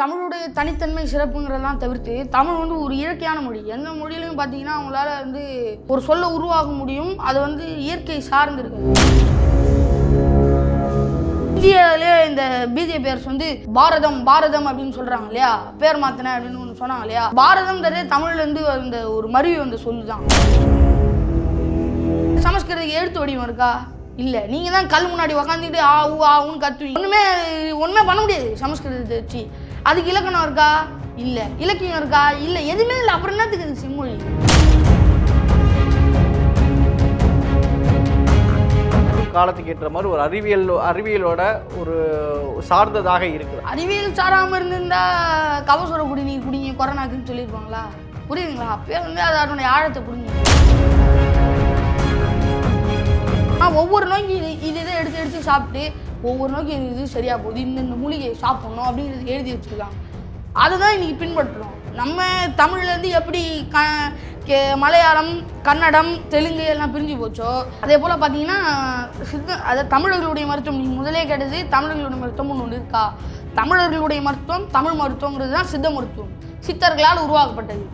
தமிழுடைய தனித்தன்மை சிறப்புங்கிறதெல்லாம் தவிர்த்து தமிழ் வந்து ஒரு இயற்கையான மொழி. எந்த மொழியிலையும் பார்த்தீங்கன்னா அவங்களால வந்து ஒரு சொல்ல உருவாக முடியும். அது வந்து இயற்கை சார்ந்திருக்கு இந்தியாவிலே இந்த அரசு வந்து பாரதம் பாரதம் அப்படின்னு சொல்றாங்க இல்லையா? பேர் மாத்தின அப்படின்னு ஒன்று சொன்னாங்க இல்லையா? பாரதம்ன்றதே தமிழ்ல இருந்து அந்த ஒரு மருவி வந்து சொல்லுதான். சமஸ்கிருதத்துக்கு எழுத்து வடிவம் இருக்கா? இல்லை. நீங்கள் தான் கல் முன்னாடி உக்காந்துக்கிட்டு ஆ ஊ ஆ கத்துவீங்க. ஒன்றுமே ஒன்றுமே பண்ண முடியாது சமஸ்கிருதத்தை வச்சு. அதுக்கு இலக்கணம் இருக்கா? இல்லை. இலக்கியம் இருக்கா? இல்லை. எதுவுமே இல்லை. அப்புறம் என்னத்துக்கு இது செம்மொழி காலத்துக்கு ஏற்ற மாதிரி ஒரு அறிவியல் அறிவியலோட ஒரு சார்ந்ததாக இருக்குது அறிவியல் சாராமல் இருந்திருந்தா கவசர குடிநீர் குடிங்க கொரோனாக்குன்னு சொல்லியிருப்பாங்களா? புரியுதுங்களா? அப்பயே வந்து அது அதனுடைய ஆழத்தை புரிஞ்சு ஒவ்வொரு நோய்க்கு இது இதை எடுத்து எடுத்து சாப்பிட்டு ஒவ்வொரு நோய்க்கு இது இது சரியாக போகுது இந்த இந்த மூலிகை சாப்பிடணும் அப்படிங்கிறது எழுதி வச்சுருக்காங்க. அதுதான் இன்றைக்கி பின்பற்றுறோம் நம்ம தமிழ்லேருந்து எப்படி க கே மலையாளம் கன்னடம் தெலுங்கு எல்லாம் பிரிஞ்சு போச்சோ அதே போல் பார்த்தீங்கன்னா சித்த அதை தமிழர்களுடைய மருத்துவம் நீங்கள் முதலே கேட்டது தமிழர்களுடைய மருத்துவம் ஒன்று இருக்கா? தமிழர்களுடைய மருத்துவம் தமிழ் மருத்துவங்கிறது தான் சித்த மருத்துவம். சித்தர்களால் உருவாக்கப்பட்டது.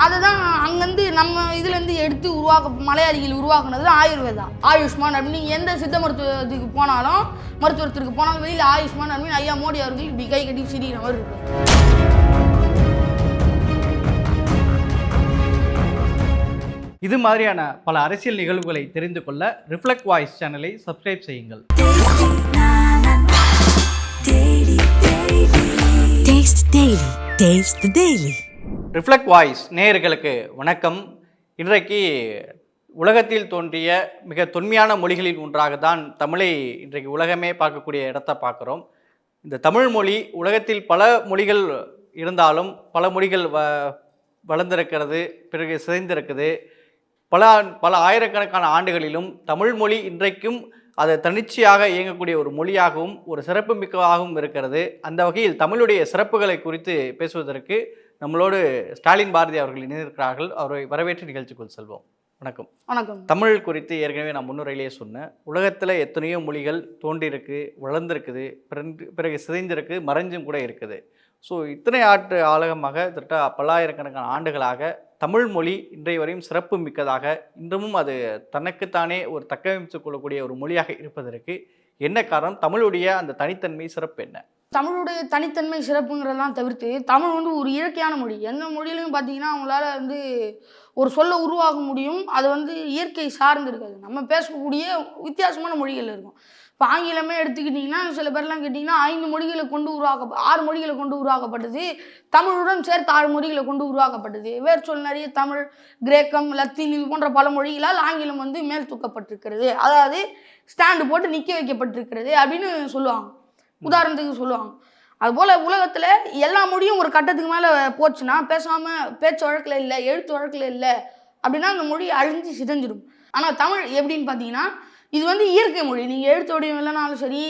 அதுதான் அங்கேருந்து நம்ம இதுலேருந்து எடுத்து உருவாக்க மலையாளிகள் உருவாக்குனது தான் ஆயுர்வேதா ஆயுஷ்மான் அப்படின்னு எந்த சித்த மருத்துவத்துக்கு போனாலும் மருத்துவத்திற்கு போனாலும் வெளியில் ஆயுஷ்மான் அப்படின்னு ஐயா மோடி அவர்கள் இப்படி கை கட்டி சிரிக்கிற மாதிரி இருக்கும் இது மாதிரியான பல அரசியல் நிகழ்வுகளை தெரிந்து கொள்ள ரிஃப்ளெக்ட் வாய்ஸ் சேனலை சப்ஸ்கிரைப் செய்யுங்கள் Taste Daily. Taste the Daily. Reflect voice நேயர்களுக்கு வணக்கம். இன்றைக்கு உலகத்தில் தோன்றிய மிக தொன்மையான மொழிகளில் ஒன்றாக தான் தமிழை இன்றைக்கு உலகமே பார்க்கக்கூடிய இடத்த பார்க்குறோம். இந்த தமிழ் மொழி உலகத்தில் பல மொழிகள் இருந்தாலும் பல மொழிகள் வ வளர்ந்திருக்கிறது பிறகு சிதைந்திருக்குது. பல பல ஆயிரக்கணக்கான ஆண்டுகளிலும் தமிழ் மொழி இன்றைக்கும் அது தனிச்சையாக இயங்கக்கூடிய ஒரு மொழியாகவும் ஒரு சிறப்பு மிக்கதாகவும் இருக்கிறது. அந்த வகையில் தமிழுடைய சிறப்புகளை குறித்து பேசுவதற்கு நம்மளோடு ஸ்டாலின் பாரதி அவர்கள் இணைந்திருக்கிறார்கள். அவரை வரவேற்று நிகழ்ச்சிக்குள் செல்வோம். வணக்கம். வணக்கம். தமிழ் குறித்து ஏற்கனவே நான் முன்னுரையிலேயே சொன்னேன். உலகத்தில் எத்தனையோ மொழிகள் தோன்றியிருக்கு வளர்ந்துருக்குது பிறகு சிதைந்திருக்கு மறைஞ்சும் கூட இருக்குது. ஸோ இத்தனை ஆட்டு ஆலகமாக திட்ட பல்லாயிரக்கணக்கான ஆண்டுகளாக தமிழ் மொழி இன்றைய வரையும் சிறப்பு மிக்கதாக இன்றமும் அது தனக்குத்தானே ஒரு தக்கமைத்துக் கொள்ளக்கூடிய ஒரு மொழியாக இருப்பதற்கு என்ன காரணம்? தமிழுடைய அந்த தனித்தன்மை சிறப்பு என்ன? தமிழுடைய தனித்தன்மை சிறப்புங்கிறதெல்லாம் தவிர்த்து தமிழ் வந்து ஒரு இயற்கையான மொழி. எந்த மொழியிலையும் பார்த்தீங்கன்னா அவங்களால வந்து ஒரு சொல்ல உருவாக முடியும். அது வந்து இயற்கை சார்ந்து இருக்காது. நம்ம பேசக்கூடிய வித்தியாசமான மொழிகள் இருக்கும். இப்போ ஆங்கிலமே எடுத்துக்கிட்டிங்கன்னா சில பேர்லாம் கேட்டிங்கன்னா ஐந்து மொழிகளை கொண்டு உருவாக்க ஆறு மொழிகளை கொண்டு உருவாக்கப்பட்டது. தமிழுடன் சேர்த்து ஆறு மொழிகளை கொண்டு உருவாக்கப்பட்டது. வேறு சொல் நிறைய தமிழ் கிரேக்கம் லத்தீன் இது போன்ற பல மொழிகளால் ஆங்கிலம் வந்து மேல் தூக்கப்பட்டிருக்கிறது. அதாவது ஸ்டாண்டு போட்டு நிற்க வைக்கப்பட்டிருக்கிறது அப்படின்னு சொல்லுவாங்க. உதாரணத்துக்கு சொல்லுவாங்க. அதுபோல் உலகத்தில் எல்லா மொழியும் ஒரு கட்டத்துக்கு மேலே போச்சுன்னா பேசாமல் பேச்சு வழக்கில் இல்லை எழுத்து வழக்கில் இல்லை அப்படின்னா அந்த மொழி அழிஞ்சு சிதைஞ்சிடும். ஆனால் தமிழ் எப்படின்னு பார்த்தீங்கன்னா இது வந்து இயற்கை மொழி. நீங்கள் எழுத்து வடிவம் இல்லைனாலும் சரி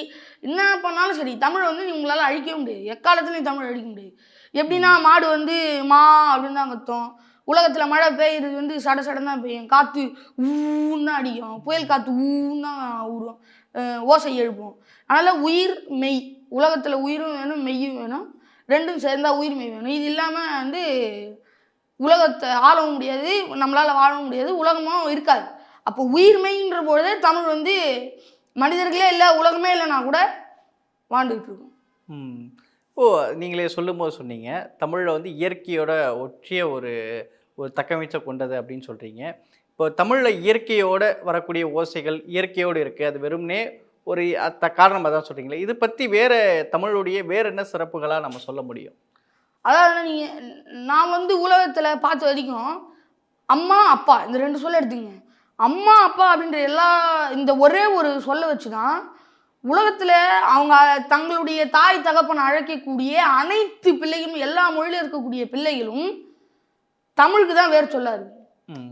என்ன பண்ணாலும் சரி தமிழ் வந்து உங்களால் அழிக்கவே முடியாது. எக்காலத்துலையும் தமிழ் அழிக்க முடியாது. எப்படின்னா மாடு வந்து மா அப்படின்னு தான் கத்தும் உலகத்தில் மழை பெய்யுறது வந்து சட சடன் தான் பெய்யும். காற்று ஊன்னு தான் அடிக்கும். புயல் காற்று ஊன்னு தான் ஊறும். ஓசை எழுப்பும் அதனால் உயிர் மெய். உலகத்தில் உயிரும் வேணும் மெய்யும் வேணும். ரெண்டும் சேர்ந்தால் உயிர் மெய் வேணும். இது இல்லாமல் வந்து உலகத்தை ஆளவும் முடியாது. நம்மளால் வாழவும் முடியாது. உலகமும் இருக்காது. அப்போ உயிர்மெய்ன்ற பொழுதே தமிழ் வந்து மனிதர்களே இல்லை உலகமே இல்லைனா கூட வாழ்ந்துக்கிட்டு இருக்கும். ம். ஓ நீங்களே சொல்லும்போது சொன்னீங்க. தமிழில் வந்து இயற்கையோட ஒற்றிய ஒரு ஒரு தக்கமைச்ச கொண்டது அப்படின்னு சொல்கிறீங்க இப்போ தமிழில் இயற்கையோடு வரக்கூடிய ஓசைகள் இயற்கையோடு இருக்குது அது வெறும்னே ஒரு அத்த காரணமாக தான் சொல்கிறீங்களே இது பற்றி வேறு தமிழுடைய வேறு என்ன சிறப்புகளாக நம்ம சொல்ல முடியும்? அதாவது நீங்கள் நான் வந்து உலகத்தில் பார்த்த வரைக்கும் அம்மா அப்பா இந்த ரெண்டு சொல்ல எடுத்துங்க அம்மா அப்பா அப்படின்ற எல்லா இந்த ஒரே ஒரு சொல்ல வச்சு தான் உலகத்தில் அவங்க தங்களுடைய தாய் தகப்பனை அழைக்கக்கூடிய அனைத்து பிள்ளைகளும் எல்லா மொழியிலும் இருக்கக்கூடிய பிள்ளைகளும் தமிழுக்கு தான் வேறு சொல்லாது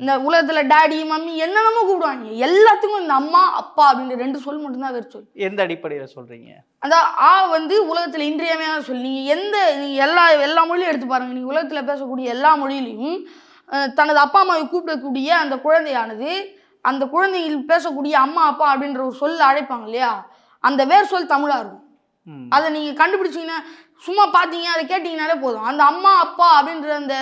இந்த உலகத்தில் டாடி மம்மி என்னென்னமோ கூப்பிடுவாங்க. எல்லாத்துக்கும் இந்த அம்மா அப்பா அப்படின்ற ரெண்டு சொல் மட்டும்தான் வேறு சொல். எந்த அடிப்படையில் சொல்கிறீங்க அந்த ஆ வந்து உலகத்தில் இன்றியமையாத சொல். நீங்கள் எந்த நீங்கள் எல்லா எல்லா மொழியும் எடுத்து பாருங்கள் நீங்கள் உலகத்தில் பேசக்கூடிய எல்லா மொழியிலையும் தனது அப்பா அம்மாவை கூப்பிடக்கூடிய அந்த குழந்தையானது அந்த குழந்தைகள் பேசக்கூடிய அம்மா அப்பா அப்படின்ற ஒரு சொல் அழைப்பாங்க இல்லையா? அந்த வேர் சொல் தமிழாக இருக்கும். அதை நீங்கள் கண்டுபிடிச்சீங்கன்னா சும்மா பார்த்தீங்க அதை கேட்டிங்கனாலே போதும். அந்த அம்மா அப்பா அப்படின்ற அந்த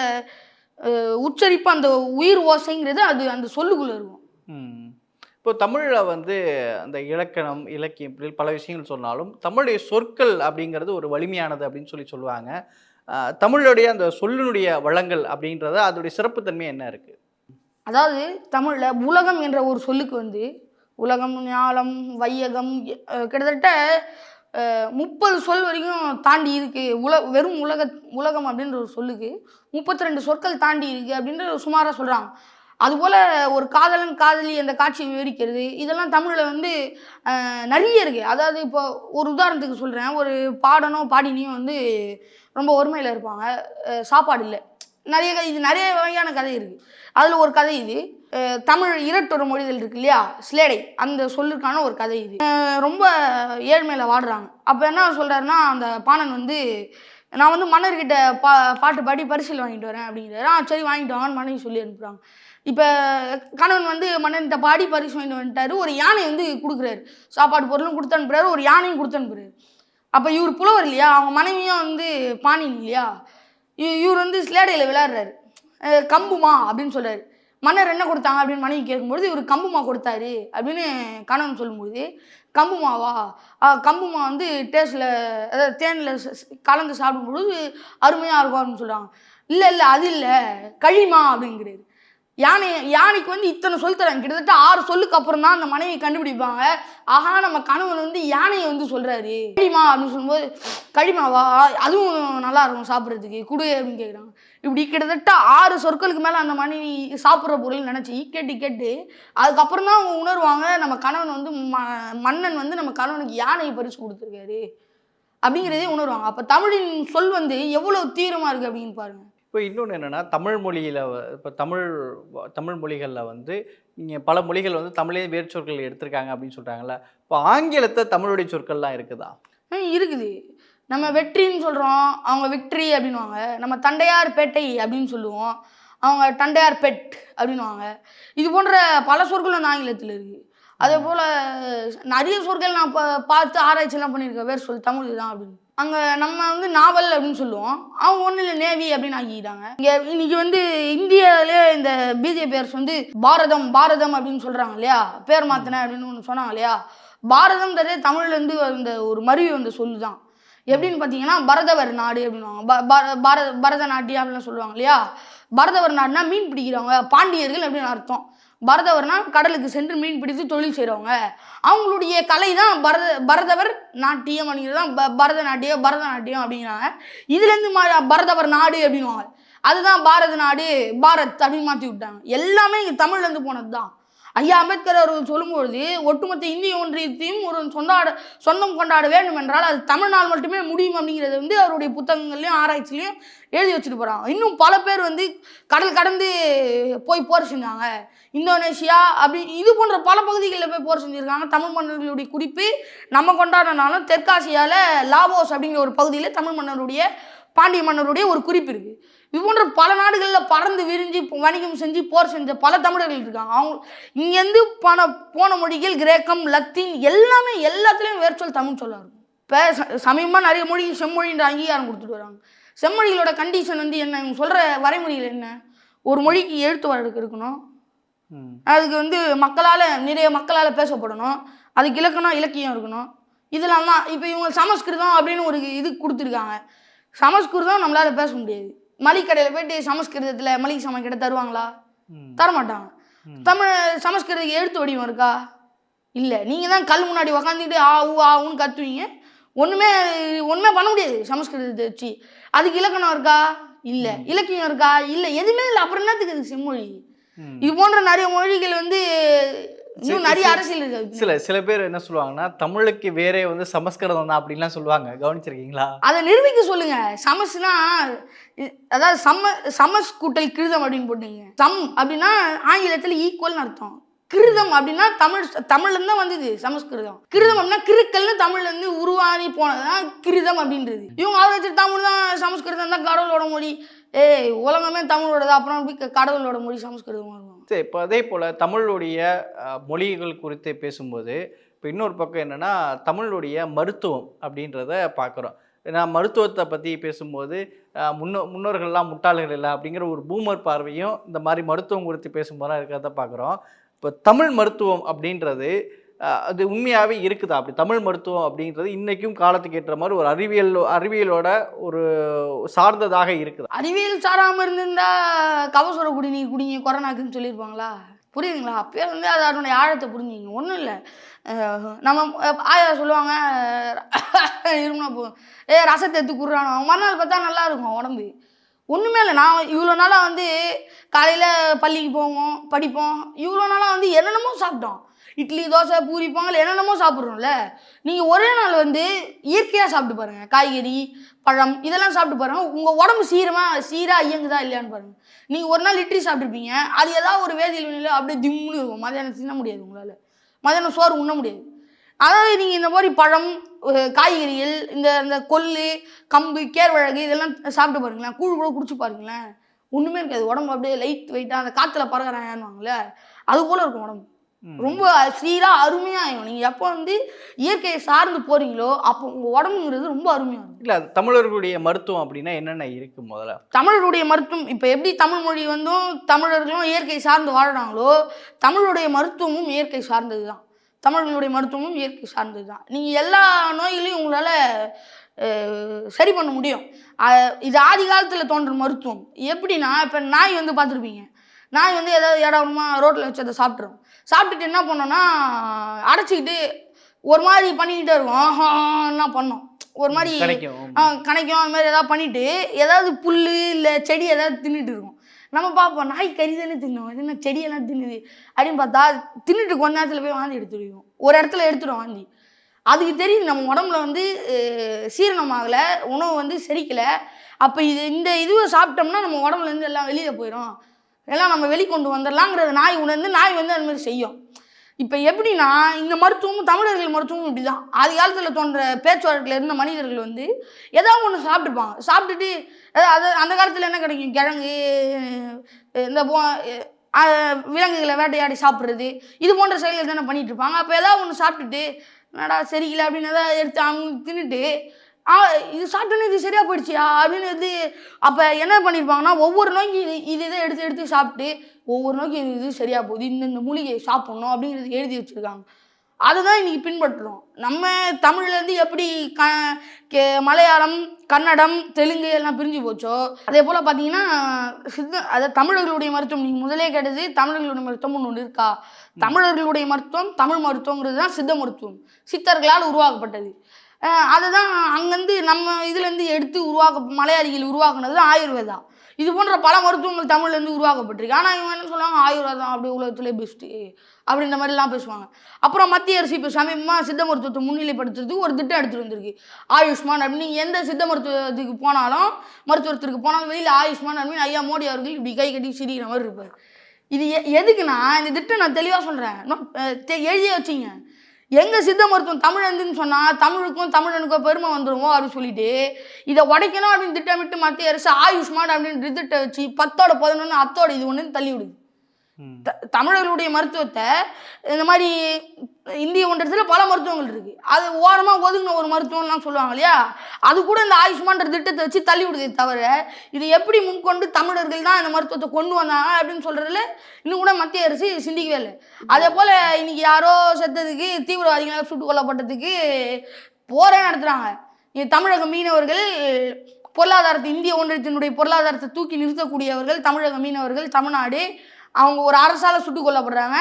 உச்சரிப்பு அந்த உயிர் ஓசைங்கிறது அது அந்த சொல்லுக்குள்ளே இருக்கும். இப்போ தமிழில் வந்து அந்த இலக்கணம் இலக்கியம் இப்படி பல விஷயங்கள் சொன்னாலும் தமிழுடைய சொற்கள் அப்படிங்கிறது ஒரு வலிமையானது அப்படின்னு சொல்லி சொல்லுவாங்க. தமிழுடைய அந்த சொல்லினுடைய வளங்கள் அப்படின்றத அதோடைய சிறப்புத்தன்மை என்ன இருக்கு? அதாவது தமிழில் உலகம் என்ற ஒரு சொல்லுக்கு வந்து உலகம் ஞாலம் வையகம் கிட்டத்தட்ட முப்பது சொல் வரைக்கும் தாண்டி இருக்கு. உல வெறும் உலக உலகம் அப்படின்ற ஒரு சொல்லுக்கு முப்பத்தி ரெண்டு சொற்கள் தாண்டி இருக்கு அப்படின்ற சுமாராக சொல்கிறாங்க அதுபோல் ஒரு காதலன் காதலி அந்த காட்சியை விவரிக்கிறது. இதெல்லாம் தமிழில் வந்து நிறைய இருக்குது அதாவது இப்போ ஒரு உதாரணத்துக்கு சொல்கிறேன் ஒரு பாடனோ பாடினியும் வந்து ரொம்ப ஒருமையில் இருப்பாங்க. சாப்பாடு இல்லை. நிறைய கதை இது நிறைய வகையான கதை இருக்குது அதில் ஒரு கதை இது. தமிழ் இரட்டொரு மொழிதல் இருக்கு இல்லையா? ஸ்லேடை அந்த சொல்லுக்கான ஒரு கதை இது. ரொம்ப ஏழ்மையில் வாடுறாங்க. அப்போ என்ன சொல்கிறாருன்னா அந்த பாணன் வந்து நான் வந்து மன்னர்கிட்ட பா பாட்டு பாடி பரிசில் வாங்கிட்டு வரேன் அப்படிங்கிறாரு. ஆ சரி வாங்கிட்டு வாங்கன்னு மனைவி சொல்லி அனுப்புகிறாங்க இப்போ கணவன் வந்து மன்னன்கிட்ட பாடி பரிசு வாங்கிட்டு வந்துட்டாரு. ஒரு யானை வந்து கொடுக்குறாரு. சாப்பாடு பொருளும் கொடுத்து அனுப்புறாரு. ஒரு யானையும் கொடுத்து அனுப்புறாரு. அப்போ இவர் புலவர் இல்லையா? அவங்க மனைவியும் வந்து பாணி இல்லையா? இவர் வந்து ஸ்லேடையில் விளையாடுறாரு. கம்புமா அப்படின்னு சொல்கிறாரு மன்னர் என்ன கொடுத்தாங்க அப்படின்னு மனைவி கேட்கும்பொழுது இவர் கம்புமா கொடுத்தாரு அப்படின்னு கணவன் சொல்லும்பொழுது கம்புமாவா? கம்புமா வந்து டேஸ்ட்டில் அதாவது தேனில் கலந்து சாப்பிடும்பொழுது அருமையாக இருக்கும் அப்படின்னு சொல்கிறாங்க இல்லை இல்லை அது இல்லை கழிமா அப்படிங்கிறது யானை யானைக்கு வந்து இத்தனை சொல் தராங்க. கிட்டத்தட்ட ஆறு சொல்லுக்கு அப்புறம் தான் அந்த மனைவி கண்டுபிடிப்பாங்க. ஆஹா நம்ம கணவன் வந்து யானையை வந்து சொல்கிறாரு கழிமா அப்படின்னு சொல்லும்போது களிமாவா அதுவும் நல்லா இருக்கும் சாப்பிட்றதுக்கு. குடு அப்படின்னு கேட்குறாங்க இப்படி கிட்டத்தட்ட ஆறு சொற்களுக்கு மேலே அந்த மனைவி சாப்பிட்ற பொருள் நினச்சி கேட்டு கேட்டு அதுக்கப்புறம் தான் அவங்க உணர்வாங்க நம்ம கணவன் வந்து ம மன்னன் வந்து நம்ம கணவனுக்கு யானையை பரிசு கொடுத்துருக்காரு. அப்படிங்கிறதே உணர்வாங்க. அப்போ தமிழின் சொல் வந்து எவ்வளோ தீவிரமாக இருக்குது அப்படின்னு பாருங்கள் இப்போ இன்னொன்று என்னென்னா தமிழ் மொழியில் இப்போ தமிழ் தமிழ் மொழிகளில் வந்து நீங்கள் பல மொழிகள் வந்து தமிழே வேறு சொற்கள் எடுத்திருக்காங்க அப்படின்னு சொல்கிறாங்கல்ல இப்போ ஆங்கிலத்தை தமிழுடைய சொற்கள்லாம் இருக்குதா? இருக்குது. நம்ம வெற்றின்னு சொல்கிறோம் அவங்க விக்ட்ரி அப்படின்னுவாங்க. நம்ம தண்டையார் பேட்டை அப்படின்னு சொல்லுவோம் அவங்க தண்டையார் பெட் அப்படின்னுவாங்க. இது போன்ற பல சொற்கள் அந்த ஆங்கிலத்தில் இருக்குது அதே போல் நிறைய சொற்கள் நான் பா பார்த்து ஆராய்ச்சிலாம் பண்ணியிருக்கேன். வேறு சொல் தமிழ் தான் அப்படின்னு. அங்கே நம்ம வந்து நாவல் அப்படின்னு சொல்லுவோம். அவங்க ஒன்றும் இல்லை நேவி அப்படின்னு ஆக்கிட்டாங்க இங்கே இன்னைக்கு வந்து இந்தியாவிலே இந்த பிஜேபி அரசு வந்து பாரதம் பாரதம் அப்படின்னு சொல்கிறாங்க இல்லையா? பேர் மாற்றினேன் அப்படின்னு ஒன்று சொன்னாங்க இல்லையா? பாரதம்ன்றதே தமிழ்லேருந்து அந்த ஒரு மருவி வந்த சொல்லு தான் எப்படின்னு பார்த்தீங்கன்னா பரதவர் நாடு அப்படின்னுவாங்க. பரத பர- பாரத பரதநாட்டியம் சொல்லுவாங்க இல்லையா? பரதவர் நாடுனா மீன் பிடிக்கிறவங்க பாண்டியர்கள் அப்படின்னு அர்த்தம். பரதவர்னா கடலுக்கு சென்று மீன் பிடித்து தொழில் செய்கிறவங்க அவங்களுடைய கலை தான் பரத பரதவர் நாட்டியம் அப்படிங்கிறது தான். ப பரதநாட்டியம் பரதநாட்டியம் அப்படிங்கிறாங்க. இதுலேருந்து மா பரதவர் நாடு அப்படின்வாங்க அதுதான் பாரத நாடு பாரத் அப்படின்னு மாற்றி விட்டாங்க. எல்லாமே இங்கே தமிழ்லேருந்து போனது தான் ஐயா அம்பேத்கர் அவர்கள் சொல்லும்பொழுது ஒட்டுமொத்த இந்திய ஒன்றியத்தையும் ஒரு சொந்தாட சொந்தம் கொண்டாட வேண்டும் என்றால் அது தமிழ்நாள் மட்டுமே முடியும் அப்படிங்கிறது வந்து அவருடைய புத்தகங்கள்லையும் ஆராய்ச்சிலையும் எழுதி வச்சுட்டு போகிறாங்க இன்னும் பல பேர் வந்து கடல் கடந்து போய் போர் செஞ்சாங்க. இந்தோனேஷியா அப்படி இது போன்ற பல பகுதிகளில் போய் போர் செஞ்சுருக்காங்க. தமிழ் மன்னர்களுடைய குறிப்பு நம்ம கொண்டாடினாலும் தெற்காசியாவில் லாவோஸ் அப்படிங்கிற ஒரு பகுதியில் தமிழ் மன்னருடைய பாண்டிய மன்னருடைய ஒரு குறிப்பு இருக்குது இது போன்ற பல நாடுகளில் பறந்து விரிஞ்சு வணிகம் செஞ்சு போர் செஞ்ச பல தமிழர்கள் இருக்காங்க. அவங்க இங்கேருந்து போன போன மொழிகள் கிரேக்கம் லத்தீன் எல்லாமே எல்லாத்துலேயும் வேர்ச்சொல் தமிழ் சொல்லா இருக்கும் இப்போ சமீபமாக நிறைய மொழி செம்மொழின்ற அங்கீகாரம் கொடுத்துட்டு வராங்க. செம்மொழிகளோட கண்டிஷன் வந்து என்ன? இவங்க சொல்கிற வரைமுறைகள் என்ன? ஒரு மொழிக்கு எழுத்து வழக்கு இருக்கணும். அதுக்கு வந்து மக்களால் நிறைய மக்களால் பேசப்படணும். அதுக்கு இலக்கணம் இலக்கியம் இருக்கணும். இதெல்லாம் தான். இப்போ இவங்க சமஸ்கிருதம் அப்படின்னு ஒரு இது கொடுத்துருக்காங்க. சமஸ்கிருதம் நம்மளால் பேச முடியாது. மளிகடையில் போயிட்டு சமஸ்கிருதத்தில் மளிகை சாமான் கிட்ட தருவாங்களா? ம். தர மாட்டாங்க ம். தமிழ் சமஸ்கிருதத்துக்கு எழுத்து வடிவம் இருக்கா? இல்லை. நீங்கள் தான் கல் முன்னாடி உக்காந்துட்டு ஆ ஊ ஆ ஊன்னு கத்துவீங்க. ஒன்றுமே ஒன்றுமே பண்ண முடியாது சமஸ்கிருதத்தை வச்சு. அதுக்கு இலக்கணம் இருக்கா? இல்லை. இலக்கியம் இருக்கா? இல்லை. எதுவுமே இல்லை. அப்புறம் என்னத்துக்கு அது செம்மொழி. இது போன்ற நிறைய மொழிகள் வந்து இன்னும் நிறைய அரசியல் இருக்கு. சில சில பேர் என்ன சொல்லுவாங்கன்னா தமிழுக்கு வேறே வந்து சமஸ்கிருதம் தான் அப்படின்லாம் சொல்லுவாங்க. கவனிச்சிருக்கீங்களா? அதை நிரூபிக்க சொல்லுங்க. சமஸ்னா அதாவது சம சமஸ் கூட்டல் கிருதம் அப்படின்னு போட்டுங்க. சம் அப்படின்னா ஆங்கிலத்தில் ஈக்குவல்னு அர்த்தம். கிருதம் அப்படின்னா தமிழ் தமிழ்ல தான் வந்தது சமஸ்கிருதம். கிருதம் அப்படின்னா கிருக்கல்னு தமிழ்ல இருந்து உருவாகி போனதுதான் கிருதம் அப்படின்றது. இவங்க அதை வச்சு தமிழ் தான் சமஸ்கிருதம் தான் கடவுளோட மொழி. ஏய் உலகமே தமிழோடது அப்புறம் கடவுளோட மொழி சமஸ்கிருதமாக இருக்கும்? சரி இப்போ அதே போல் தமிழுடைய மொழிகள் குறித்து பேசும்போது இப்போ இன்னொரு பக்கம் என்னென்னா தமிழுடைய மருத்துவம் அப்படின்றத பார்க்குறோம் நான் மருத்துவத்தை பற்றி பேசும்போது முன்னோ முன்னோர்கள்லாம் முட்டாள்கள் இல்லை அப்படிங்கிற ஒரு பூமர் பார்வையும் இந்த மாதிரி மருத்துவம் குறித்து பேசும்போதெல்லாம் இருக்கிறத பார்க்குறோம் இப்போ தமிழ் மருத்துவம் அப்படின்றது அது உண்மையாகவே இருக்குதா? அப்படி தமிழ் மருத்துவம் அப்படின்றது இன்றைக்கும் காலத்துக்கு ஏற்ற மாதிரி ஒரு அறிவியல் அறிவியலோட ஒரு சார்ந்ததாக இருக்குது? அறிவியல் சாராமல் இருந்திருந்தா கபசுர குடிநீர் குடிங்க கொரோனாக்குன்னு சொல்லியிருப்பாங்களா? புரியுதுங்களா? அப்பயே வந்து அது அதனுடைய ஆழத்தை புரிஞ்சுங்க ஒன்றும் இல்லை. நம்ம ஆயா சொல்லுவாங்க இருமுனா போதும் ஏ ரசத்தை எடுத்து குடுறானோ? மறுநாள் பார்த்தா நல்லா இருக்கும் உடம்பு. ஒன்றுமே இல்லை. நான் இவ்வளோ நாளாக வந்து காலையில் பள்ளிக்கு போவோம் படிப்போம். இவ்வளோ நாளாக வந்து என்னென்னமோ சாப்பிட்டோம். இட்லி தோசை பூரி பொங்கல் என்னென்னமோ சாப்பிட்றோம்ல. நீங்கள் ஒரே நாள் வந்து இயற்கையாக சாப்பிட்டு பாருங்கள் காய்கறி பழம் இதெல்லாம் சாப்பிட்டு பாருங்கள் உங்கள் உடம்பு சீரமாக சீராக இயங்குதா இல்லையான்னு பாருங்கள் நீங்கள் ஒரு நாள் இட்லி சாப்பிட்ருப்பீங்க அது ஏதாவது ஒரு வேதியியல் அப்படியே திம்முன்னு இருக்கும். மதியானம் தின்ன முடியாது உங்களால். மதியானம் சோறு உண்ண முடியாது. அதாவது நீங்கள் இந்த மாதிரி பழம் காய்கறிகள் இந்த இந்த கொள்ளு கம்பு கேழ்வழகு இதெல்லாம் சாப்பிட்டு பாருங்களேன். கூழ் கூட குடிச்சு பாருங்களேன். ஒன்றுமே இருக்காது. உடம்பு அப்படியே லைட் வெயிட்டாக அந்த காற்றுல பறக்கிறாங்கன்னுவாங்களே அது போல் இருக்கும் உடம்பு. ரொம்ப சீராக அருமையாகும் நீங்கள் எப்போ வந்து இயற்கையை சார்ந்து போகிறீங்களோ அப்போ உங்கள் உடம்புங்கிறது ரொம்ப அருமையாக இருக்கும். இல்லை தமிழர்களுடைய மருத்துவம் அப்படின்னா என்னென்ன இருக்கு முதல்ல? தமிழருடைய மருத்துவம் இப்போ எப்படி தமிழ் மொழி வந்தும் தமிழர்களும் இயற்கை சார்ந்து வாழ்கிறாங்களோ தமிழுடைய மருத்துவமும் இயற்கை சார்ந்தது தான் தமிழர்களுடைய மருத்துவமும் இயற்கை சார்ந்தது தான் நீங்கள் எல்லா நோய்களையும் உங்களால் சரி பண்ண முடியும். இது ஆதி காலத்தில் தோன்ற மருத்துவம். எப்படின்னா இப்போ நாய் வந்து பார்த்துருப்பீங்க. நாய் வந்து ஏதாவது இடமா ரோட்டில் வச்சு அதை சாப்பிட்ரும் சாப்பிட்டுட்டு என்ன பண்ணோன்னா அடைச்சிக்கிட்டு ஒரு மாதிரி பண்ணிக்கிட்டே இருக்கும். ஆஹான்னா பண்ணோம். ஒரு மாதிரி கணைக்கும். அது மாதிரி ஏதாவது பண்ணிட்டு ஏதாவது புல் இல்லை செடி ஏதாவது தின்னுட்டு இருக்கும். நம்ம பார்ப்போம் நாய் கறி தானே தின்னோம்? என்ன செடியெல்லாம் தின்னுது? அப்படின்னு பார்த்தா தின்னுட்டு கொஞ்ச நேரத்தில் போய் வாந்தி எடுத்துடுவோம். ஒரு இடத்துல எடுத்துடும் வாந்தி. அதுக்கு தெரியுது நம்ம உடம்புல வந்து சீரணம் சீரணமாகலை உணவு வந்து செரிக்கலை. அப்போ இது இந்த இதுவை சாப்பிட்டோம்னா நம்ம உடம்புலேருந்து எல்லாம் வெளியில் போயிடும் எல்லாம் நம்ம வெளிக்கொண்டு வந்துடலாங்கிறத நாய் உணர்ந்து நாய் வந்து அதுமாதிரி செய்யும். இப்போ எப்படின்னா இந்த மருத்துவமும் தமிழர்கள் மருத்துவமும் இப்படி தான் ஆதி காலத்தில் தோன்ற பேச்சுவார்த்தையில் இருந்த மனிதர்கள் வந்து ஏதாவது ஒன்று சாப்பிட்டுப்பாங்க. சாப்பிட்டுட்டு அது அந்த காலத்தில் என்ன கிடைக்கும்? கிழங்கு இந்த போ விலங்குகளை வேட்டையாடி சாப்பிட்றது இது போன்ற செயல்கள் தானே பண்ணிகிட்ருப்பாங்க அப்போ ஏதாவது ஒன்று சாப்பிட்டுட்டு என்னடா சரியில்லை அப்படின்னு ஏதாவது எடுத்து அவங்க தின்னுட்டு இது சாப்பிட்டோன்னே இது சரியாக போயிடுச்சியா? அப்படின்னு வந்து அப்போ என்ன பண்ணியிருப்பாங்கன்னா ஒவ்வொரு நோய்க்கு இது இது இதை எடுத்து எடுத்து சாப்பிட்டு ஒவ்வொரு நோய்க்கு இது இது சரியாக போகுது இந்த இந்த மூலிகையை சாப்பிட்ணும் அப்படிங்கிறது எழுதி வச்சுருக்காங்க. அதுதான் இன்னைக்கு பின்பற்றுறோம் நம்ம தமிழ்லேருந்து எப்படி க கே மலையாளம் கன்னடம் தெலுங்கு எல்லாம் பிரிஞ்சு போச்சோ அதே போல் பார்த்தீங்கன்னா சித்த அதை தமிழர்களுடைய மருத்துவம் நீங்கள் முதலே கேட்டது தமிழர்களுடைய மருத்துவம் ஒன்று இருக்கா? தமிழர்களுடைய மருத்துவம் தமிழ் மருத்துவங்கிறது தான் சித்த மருத்துவம். சித்தர்களால் உருவாக்கப்பட்டது. அதுதான் அங்கேருந்து நம்ம இதுலேருந்து எடுத்து உருவாக்க மலையாளிகள் உருவாக்குனது தான் ஆயுர்வேதா. இது போன்ற பல மருத்துவங்கள் தமிழ்லேருந்து உருவாக்கப்பட்டிருக்கு. ஆனால் இவங்க என்ன சொல்லுவாங்க? ஆயுர்வேதம் அப்படி உலகத்துலேயே பெஸ்ட்டு அப்படின்ற மாதிரிலாம் பேசுவாங்க. அப்புறம் மத்திய அரசு இப்போ சமீபமாக சித்த மருத்துவத்தை முன்னிலைப்படுத்துறதுக்கு ஒரு திட்டம் எடுத்துகிட்டு வந்திருக்கு. ஆயுஷ்மான் அப்படின்னு நீங்கள் எந்த சித்த மருத்துவத்துக்கு போனாலும் மருத்துவத்திற்கு போனாலும் வெளியில் ஆயுஷ்மான் அப்படின்னு ஐயா மோடி அவர்கள் இப்படி கை கட்டி சிரிக்கிற மாதிரி இருப்பார். இது எ- எதுக்குன்னா இந்த திட்டம் நான் தெளிவாக சொல்கிறேன் எழுதியே வச்சிங்க. எங்கள் சித்த மருத்துவம் தமிழந்துன்னு சொன்னால் தமிழுக்கும் தமிழனுக்கும் பெருமை வந்துடுவோம் அப்படின்னு சொல்லிட்டு இதை உடைக்கணும் அப்படின்னு திட்டமிட்டு மத்திய அரசு ஆயுஷ்மான் அப்படின்னு திட்ட வச்சு பத்தோட பதினொன்று அத்தோட இது ஒன்று தள்ளி விடுது தமிழர்களுடைய மருத்துவத்தை இந்த மாதிரி இந்திய ஒன்றத்தில் பல மருத்துவங்கள் இருக்குது அது ஓரமாக ஒதுங்கின ஒரு மருத்துவம்லாம் சொல்லுவாங்க இல்லையா? அது கூட இந்த ஆயுஷ்மான்ற திட்டத்தை வச்சு தள்ளி விடுதே தவிர இது எப்படி முன்கொண்டு தமிழர்கள் தான் இந்த மருத்துவத்தை கொண்டு வந்தாங்க அப்படின்னு சொல்கிறதுல இன்னும் கூட மத்திய அரசு சிந்திக்கவே இல்லை. அதே போல் இன்னைக்கு யாரோ செத்ததுக்கு தீவிரவாதிகளால் சுட்டுக் கொல்லப்பட்டதுக்கு போரே நடத்துகிறாங்க தமிழக மீனவர்கள் பொருளாதாரத்தை இந்திய ஒன்றியத்தினுடைய பொருளாதாரத்தை தூக்கி நிறுத்தக்கூடியவர்கள் தமிழக மீனவர்கள் தமிழ்நாடு அவங்க ஒரு அரசால் சுட்டுக் கொல்லப்படுறாங்க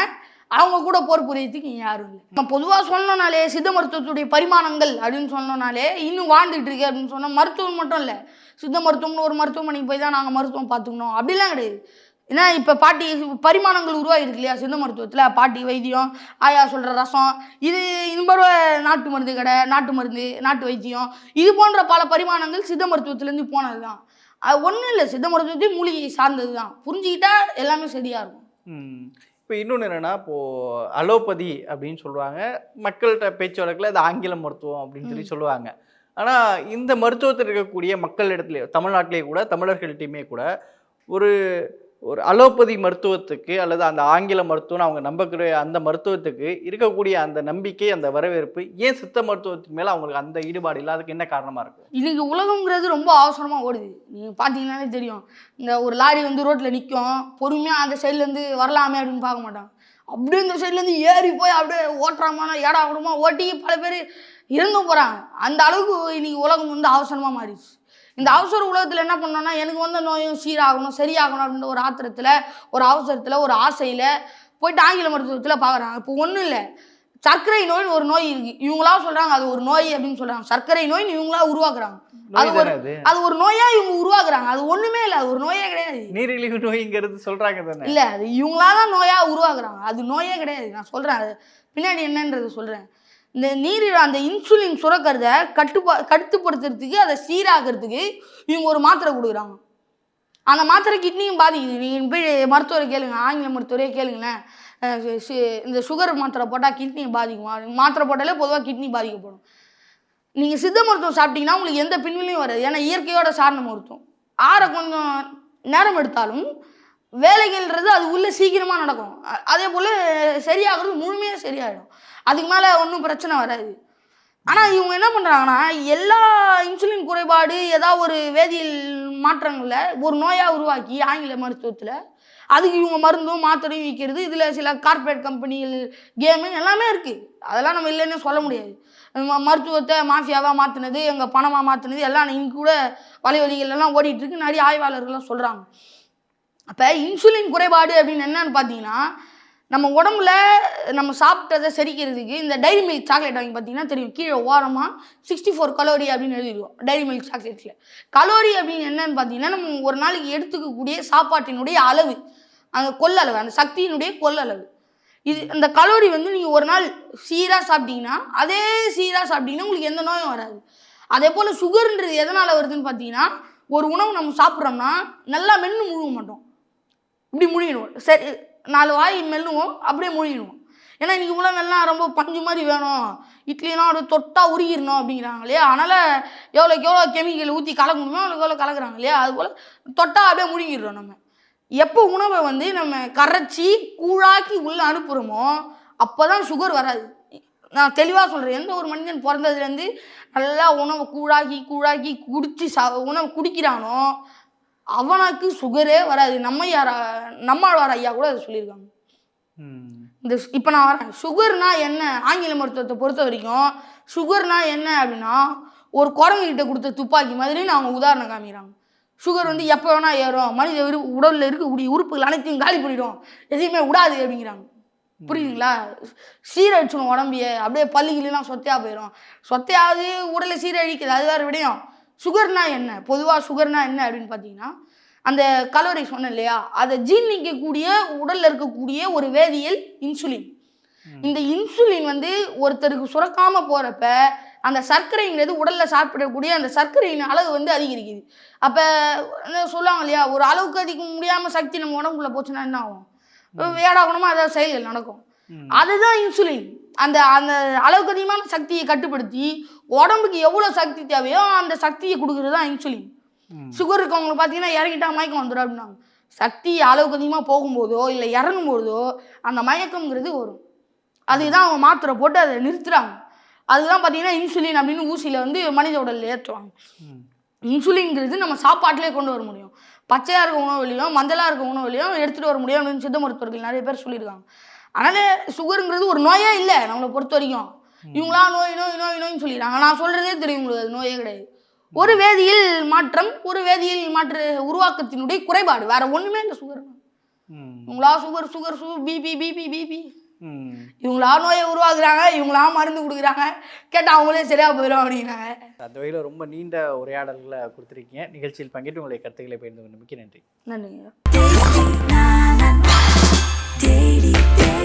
அவங்க கூட போர் புரியறதுக்கு யாரும் இல்லை. நம்ம பொதுவாக சொன்னோனாலே சித்த மருத்துவத்துடைய பரிமாணங்கள் அப்படின்னு சொன்னோனாலே இன்னும் வாழ்ந்துகிட்டு இருக்கு அப்படின்னு சொன்னால் மருத்துவம் மட்டும் இல்லை. சித்த மருத்துவம்னு ஒரு மருத்துவமனைக்கு போய் தான் நாங்கள் மருத்துவம் பார்த்துக்கணும். அப்படிலாம் கிடையாது. ஏன்னா இப்போ பாட்டி பரிமாணங்கள் உருவாகிருக்கு இல்லையா சித்த மருத்துவத்தில்? பாட்டி வைத்தியம் ஆயா சொல்கிற ரசம் இது இது நாட்டு மருந்து கடை நாட்டு மருந்து நாட்டு வைத்தியம் இது போன்ற பல பரிமாணங்கள் சித்த மருத்துவத்துலேருந்து போனது தான் அது ஒன்றும் இல்லை சித்த மருத்துவத்தையும் மூலிகை சார்ந்தது தான் புரிஞ்சுக்கிட்டா எல்லாமே சரியாக இருக்கும். இப்போ இன்னொன்று என்னென்னா இப்போது அலோபதி அப்படின்னு சொல்லுவாங்க மக்கள்கிட்ட பேச்சு வழக்கில் அது ஆங்கில மருத்துவம் அப்படின்னு சொல்லி சொல்லுவாங்க. ஆனால் இந்த மருத்துவத்தில் இருக்கக்கூடிய மக்கள் இடத்துல தமிழ்நாட்டிலே கூட தமிழர்கள்ட்டையுமே கூட ஒரு ஒரு அலோபதி மருத்துவத்துக்கு அல்லது அந்த ஆங்கில மருத்துவம் அவங்க நம்பக்கூடிய அந்த மருத்துவத்துக்கு இருக்கக்கூடிய அந்த நம்பிக்கை அந்த வரவேற்பு ஏன் சித்த மருத்துவத்தின் மேலே அவங்களுக்கு அந்த ஈடுபாடு இல்லை? அதுக்கு என்ன காரணமாக இருக்குது இன்றைக்கி உலகம்ங்கிறது ரொம்ப அவசரமாக ஓடுது. நீங்கள் பார்த்தீங்கன்னாலே தெரியும். இந்த ஒரு லாரி வந்து ரோட்டில் நிற்கும் பொறுமையாக அந்த சைட்லேருந்து வரலாமே அப்படின்னு பார்க்க மாட்டாங்க. அப்படியே இந்த சைட்லேருந்து ஏறி போய் அப்படியே ஓட்டுறாமான ஏடா விடுமா ஓட்டி பல பேர் இறந்தும் போகிறாங்க அந்த அளவுக்கு இன்றைக்கி உலகம் வந்து அவசரமாக மாறிடுச்சு. இந்த அவசர உலகத்தில் என்ன பண்ணோம்னா எனக்கு வந்த நோயும் சீராகணும் சரியாகணும் அப்படின்ற ஒரு ஆத்திரத்தில் ஒரு அவசரத்தில் ஒரு ஆசையில் போயிட்டு ஆங்கில மருத்துவத்தில் பார்க்குறாங்க. இப்போ ஒன்றும் இல்லை. சர்க்கரை நோய்னு ஒரு நோய் இருக்குது இவங்களா சொல்கிறாங்க அது ஒரு நோய் அப்படின்னு சொல்கிறாங்க சர்க்கரை நோய்னு இவங்களா உருவாக்குறாங்க. அது ஒரு அது? அது ஒரு நோயா இவங்க உருவாக்குறாங்க. அது ஒண்ணுமே இல்லை. அது ஒரு நோயே கிடையாது. நீரிழிவு நோய்ங்கிறது சொல்றாங்க தானே? இல்ல அது இவங்களா தான் நோயா உருவாக்குறாங்க. அது நோயே கிடையாது. நான் சொல்றேன் அது பின்னாடி என்னன்றது சொல்றேன். இந்த நீரில் அந்த இன்சுலின் சுரக்கிறத கட்டுப்பா கட்டுப்படுத்துறதுக்கு அதை சீராகிறதுக்கு இவங்க ஒரு மாத்திரை கொடுக்குறாங்க. அந்த மாத்திரை கிட்னியும் பாதிக்குது. நீங்கள் போய் மருத்துவரை கேளுங்க ஆங்கில மருத்துவரே கேளுங்களேன். சு- இந்த சுகர் மாத்திரை போட்டால் கிட்னியை பாதிக்கும்? மாத்திரை போட்டாலே பொதுவாக கிட்னி பாதிக்கப்படும். நீங்கள் சித்த மருத்துவம் சாப்பிட்டீங்கன்னா உங்களுக்கு எந்த பின்விலையும் வராது. ஏன்னா இயற்கையோட சார்ந்த மருத்துவம். ஆற கொஞ்சம் நேரம் எடுத்தாலும் வேலைகள்ன்றது அது உள்ளே சீக்கிரமாக நடக்கும். அதே போல் சரியாகிறது முழுமையாக சரியாயிடும். அதுக்கு மேலே ஒன்றும் பிரச்சனை வராது. ஆனால் இவங்க என்ன பண்ணுறாங்கன்னா எல்லா இன்சுலின் குறைபாடு ஏதாவது ஒரு வேதியியல் மாற்றங்களில் ஒரு நோயாக உருவாக்கி ஆங்கில மருத்துவத்தில் அதுக்கு இவங்க மருந்தும் மாத்திரையும் விற்கிறது இதில் சில கார்ப்பரேட் கம்பெனிகள் கேமு எல்லாமே இருக்குது அதெல்லாம் நம்ம இல்லைன்னு சொல்ல முடியாது. ம- மருத்துவத்தை மாஃபியாவாக மாற்றினது எங்கள் பணமாக மாற்றினது எல்லாம் இங்கே கூட வலைவலிகள் எல்லாம் நிறைய ஆய்வாளர்கள்லாம் சொல்கிறாங்க அப்போ இன்சுலின் குறைபாடு அப்படின்னு என்னன்னு பார்த்தீங்கன்னா நம்ம உடம்புல நம்ம சாப்பிட்டதை செரிக்கிறதுக்கு இந்த டைரி மில்க் சாக்லேட் வாங்கி பார்த்தீங்கன்னா தெரியும். கீழே ஓரமாக சிக்ஸ்டி ஃபோர் கலோரி அப்படின்னு எழுதிடுவோம் டைரி மில்க் சாக்லேட்டில் கலோரி அப்படின்னு என்னன்னு பார்த்தீங்கன்னா நம்ம ஒரு நாளைக்கு எடுத்துக்கக்கூடிய சாப்பாட்டினுடைய அளவு. அந்த கொள்ளளவு அந்த சக்தியினுடைய கொள்ளளவு. இது அந்த கலோரி வந்து நீங்கள் ஒரு நாள் சீராக சாப்பிட்டீங்கன்னா அதே சீராக சாப்பிட்டீங்கன்னா உங்களுக்கு எந்த நோயும் வராது. அதே போல் சுகர்ன்றது எதனால் வருதுன்னு பார்த்தீங்கன்னா ஒரு உணவு நம்ம சாப்பிட்றோம்னா நல்லா மென்று முழுக மாட்டோம். இப்படி முழுகிடுவோம். சரி நாலு வாய் மெல்லுவோம் அப்படியே மூழ்கிடுவோம். ஏன்னா இன்றைக்கி உலகெல்லாம் ரொம்ப பஞ்சு மாதிரி வேணும். இட்லினா அப்படியே தொட்டா உருகிடணும் அப்படிங்கிறாங்க இல்லையா அதனால் எவ்வளோக்கு எவ்வளோ கெமிக்கல் ஊற்றி கலக்க முடியுமோ அவ்வளோக்கு எவ்வளோ கலக்குறாங்க இல்லையா? அதுபோல் தொட்டாக அப்படியே முழுங்கிடுறோம் நம்ம. எப்போ உணவை வந்து நம்ம கரைச்சி கூழாக்கி உள்ளே அனுப்புகிறோமோ அப்போ தான் சுகர் வராது. நான் தெளிவாக சொல்கிறேன் எந்த ஒரு மனிதன் பிறந்ததுலேருந்து நல்லா உணவை கூழாக்கி கூழாக்கி குடித்து சா உணவு குடிக்கிறானோ அவனுக்கு சுகரே வராது. நம்ம யாரா நம்மாழ்வார் ஐயா கூட அதை சொல்லியிருக்காங்க. இந்த இப்போ நான் வரேன். சுகர்னா என்ன? ஆங்கில மருத்துவத்தை பொறுத்த வரைக்கும் சுகர்னா என்ன அப்படின்னா ஒரு குரங்கு கிட்ட கொடுத்த துப்பாக்கி மாதிரின்னு அவங்க உதாரணம் காமிக்கிறாங்க. சுகர் வந்து எப்போ வேணா ஏறும். மனித உடலில் இருக்கக்கூடிய உறுப்புகள் அனைத்தையும் காலி பண்ணிடும். எதையுமே விடாது அப்படிங்கிறாங்க. புரியுதுங்களா? சீரழிச்சிடும் உடம்பிய. அப்படியே பல்லுகிலாம் சொத்தையாக போயிடும் சொத்தையாவது உடலை சீரழிக்குது அது வேறு விடயம். சுகர்னா என்ன? பொதுவாக சுகர்னா என்ன அப்படின்னு பார்த்தீங்கன்னா அந்த கலோரி சொன்னேன் இல்லையா? அதை ஜீர்ணிக்கக்கூடிய உடலில் இருக்கக்கூடிய ஒரு வேதியியல் இன்சுலின் இந்த இன்சுலின் வந்து ஒருத்தருக்கு சுரக்காம போகிறப்ப அந்த சர்க்கரைங்கிறது உடலில் சாப்பிடக்கூடிய அந்த சர்க்கரையின் அளவு வந்து அதிகரிக்குது. அப்போ சொல்லுவாங்க இல்லையா? ஒரு அளவுக்கு அதிக முடியாமல் சக்தி நம்ம உடம்புக்குள்ள போச்சுன்னா என்ன ஆகும்? வேடாகணுமா அதாவது செயல்கள் நடக்கும். அதுதான் இன்சுலின் அந்த அந்த அளவுக்கு அதிகமான சக்தியை கட்டுப்படுத்தி உடம்புக்கு எவ்வளோ சக்தி தேவையோ அந்த சக்தியை கொடுக்குறது தான் இன்சுலின். சுகர் இருக்கவங்களுக்கு பார்த்தீங்கன்னா இறங்கிட்டா மயக்கம் வந்துடும் அப்படின்னாங்க. சக்தி அளவுக்கு அதிகமாக போகும்போதோ இல்லை இறங்கும் போதோ அந்த மயக்கம்ங்கிறது வரும். அதுதான் அவங்க மாத்திரை போட்டு அதை நிறுத்துறாங்க. அதுதான் பார்த்தீங்கன்னா இன்சுலின் அப்படின்னு ஊசியில் வந்து மனித உடலில் ஏற்றுவாங்க. இன்சுலின்ங்கிறது நம்ம சாப்பாட்டிலே கொண்டு வர முடியும். பச்சையாக இருக்க உணவுலையும் மஞ்சளாக இருக்க உணவுலையும் எடுத்துகிட்டு வர முடியும் அப்படின்னு சித்த மருத்துவர்கள் நிறைய பேர் சொல்லியிருக்காங்க. அதனால் சுகருங்கிறது ஒரு நோயே இல்லை நம்மளை பொறுத்த வரைக்கும். இவங்களா நோய் நோய் நோய் நோய்னு சொல்லிடுறாங்க. நான் சொல்கிறதே தெரியும் உங்களுக்கு அது நோயே கிடையாது. ஒரு வேதியியல் மாற்றம் ஒரு வேதியியல் மாற்று உருவாக்கத்தினுடைய குறைபாடு. வேற ஒன்றுமே இல்லை சுகர். ம். இவங்களா sugar sugar sugar BP BP BP. இவங்களா நோயை உருவாக்குறாங்க இவங்களா மருந்து கொடுக்குறாங்க. கேட்டால் அவங்களே சரியாக போயிடும் அப்படிங்கிறாங்க. அந்த வகையில் ரொம்ப நீண்ட உரையாடல்களை கொடுத்துருக்கீங்க. நிகழ்ச்சியில் பங்கேற்று உங்களுடைய கருத்துக்களை பகிர்ந்து கொண்டு மிக்க நன்றி. நன்றிங்க.